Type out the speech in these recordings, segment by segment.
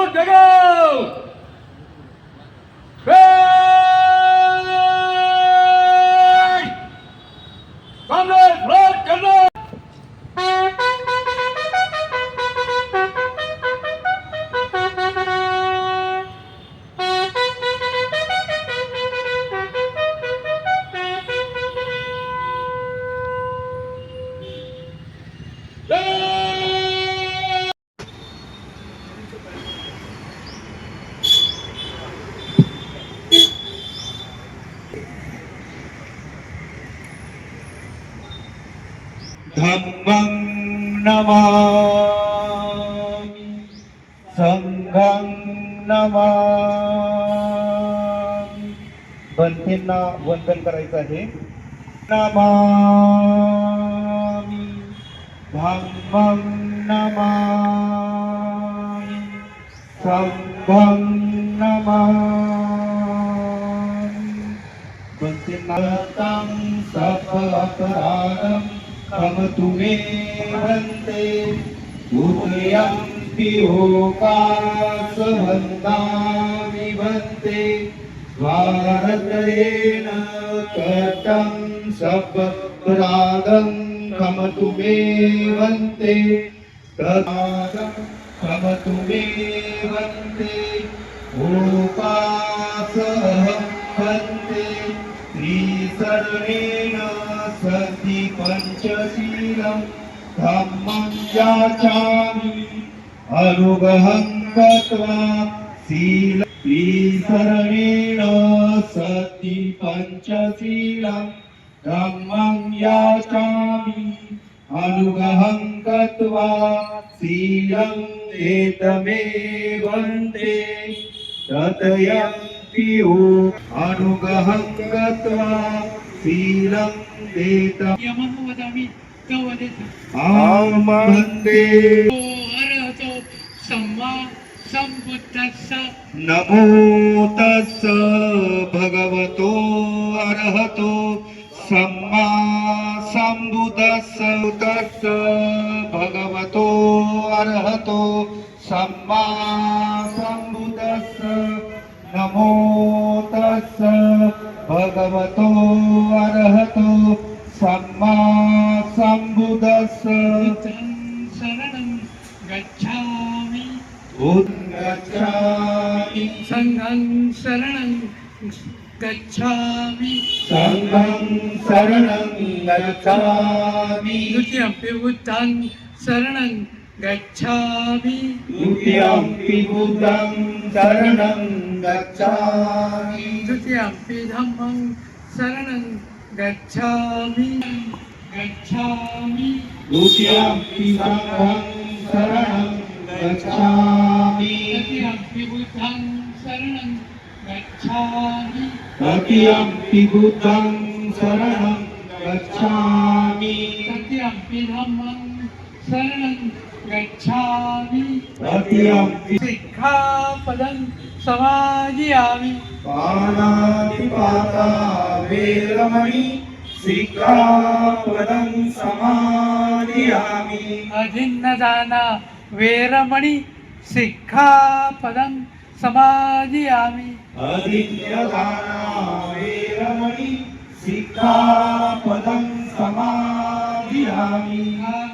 ಜಗೋ ಜಗೋ धम्मं नमामि संघं नमामि बंधेंना वंदन करायचं आहे नमामि धम्मं नमामि संघं नमामि बंधेनां सफ अपराधं कम तुमे वन्दे। उदयं पिहोकास वन्दामि वन्दे। भारतेन कृतं सपरागं कम तुमे वन्दे। प्रदागं कम तुमे वन्दे। ओकासहं वन्दे। त्रिसर्वेण सति पञ्चशीलं धम्मं याचामि अनुगहं गत्वा शील त्रिसर्वेण सति पञ्चशीलं धम्मं याचामि अनुगहं गत्वा शीलं एतमे वन्दे ततयम् अनुगहं गत्वा शीलं देत। यमं वदामि क वदेत् ओ अरहतो सम्मा सम्बुद्धस्स। नमो तस्स भगवतो अर्हतो सम्मा सम्बुद्धस्स। तस्स भगवतो अर्हतो सम्मा नमो तस्स भगवतो अर्हतो सम्मा सम्बुद्धस्स बुद्धं शरणं गच्छामि। उद्गच्छामि। सङ्घं शरणं गच्छामि। सङ्घं शरणं गच्छामि। द्वितीयम्पि बुद्धं शरणं गच्छामि। द्वितीयम्पि बुद्धं शरणं गच्छामि। द्वितीयम्पि धम्मं शरणं गच्छामि। गच्छामि। द्वितीयम्पि सङ्घं शरणं गच्छामि। तृतीयम्पि बुद्धं शरणं गच्छामि। तृतीयम्पि बुद्धं शरणं गच्छामि। तृतीयम्पि धम्मं शरणं गच्छामि सिक्खापदं समादयामि पाणातिपाता वेरमणि सिक्खापदं समादियामि अजिन्नदाना वेरमणि। सिक्खापदं समादयामि अधिज्ञदाना वेरमणि। सिक्खापदं आवेशमिच्छाचार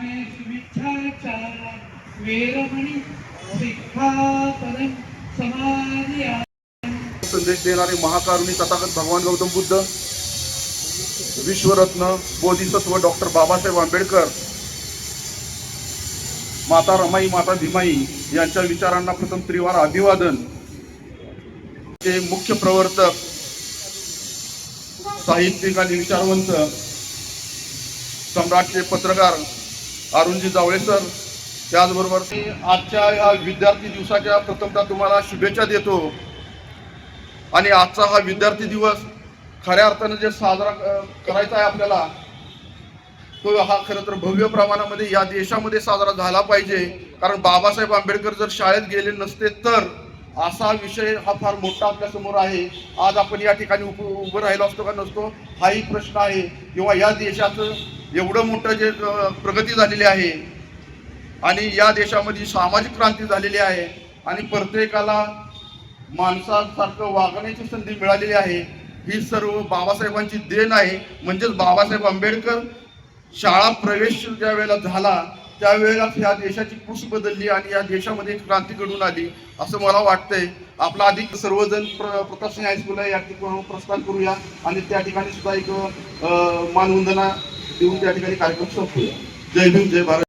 संदेश देणारे महाकारुणी तथागत भगवान गौतम बुद्ध विश्वरत्न बोधिसत्व डॉक्टर बाबासाहेब आंबेडकर माता रमाई माता भीमाई यांच्या विचारांना प्रथम त्रिवार अभिवादन. ते मुख्य प्रवर्तक साहित्यिक आणि विचारवंत सम्राटचे पत्रकार अरुणजी जावळे सर त्याचबरोबर मी आजच्या या विद्यार्थी दिवसाच्या प्रथमतः तुम्हाला शुभेच्छा देतो. आणि आजचा हा विद्यार्थी दिवस खऱ्या अर्थानं जे साजरा करायचा आहे आपल्याला तो हा खरं तर भव्य प्रमाणामध्ये या देशामध्ये साजरा झाला पाहिजे. कारण बाबासाहेब आंबेडकर जर शाळेत गेले नसते तर असा विषय हा फार मोठा आपल्यासमोर आहे. आज आपण या ठिकाणी उप उभं राहिलो असतो का नसतो हाही प्रश्न आहे. किंवा या देशाचं एवढं मोठं जे प्रगती झालेली आहे आणि या देशामध्ये सामाजिक क्रांती झालेली आहे आणि प्रत्येकाला माणसासारखं वागण्याची संधी मिळालेली आहे. ही सर्व बाबासाहेबांची देण आहे. म्हणजेच बाबासाहेब आंबेडकर शाळा प्रवेश ज्या वेळेला झाला त्यावेळेला ह्या देशाची कुस बदलली आणि या देशामध्ये एक क्रांती घडून आली असं मला वाटतंय. आपला अधिक सर्वजण प्र प्रताप हायस्कूल आहे या ठिकाणी प्रस्थान करूया आणि त्या ठिकाणी सुद्धा एक मानवंदना देऊन त्या ठिकाणी कार्यक्रम संपूया. जय भीम जय भारत.